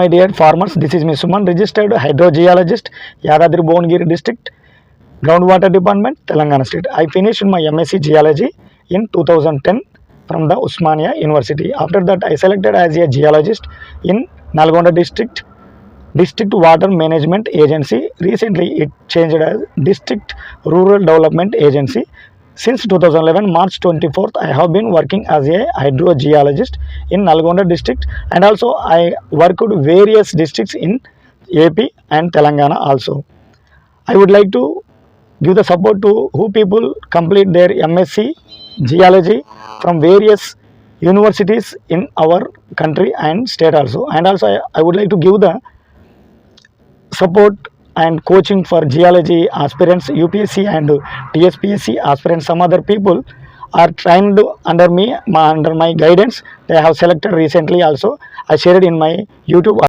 My dear farmers, this is me Suman, registered hydrogeologist, Yadadri Bhuvangiri district, groundwater department, Telangana state. I finished my MSc geology in 2010 from the Usmania University. After that, I selected as a geologist in Nalgonda district, district water management agency. Recently, it changed as district rural development agency. Since 2011, March 24th, I have been working as a hydrogeologist in Nalgonda district and also I worked various districts in AP and Telangana also. I would like to give the support to who people complete their MSc geology from various universities in our country and state also. And also I, I would like to give the support and coaching for geology aspirants, UPSC and TSPSC aspirants. Some other people are trained under me, my, under my guidance. They have selected recently also. I shared in my YouTube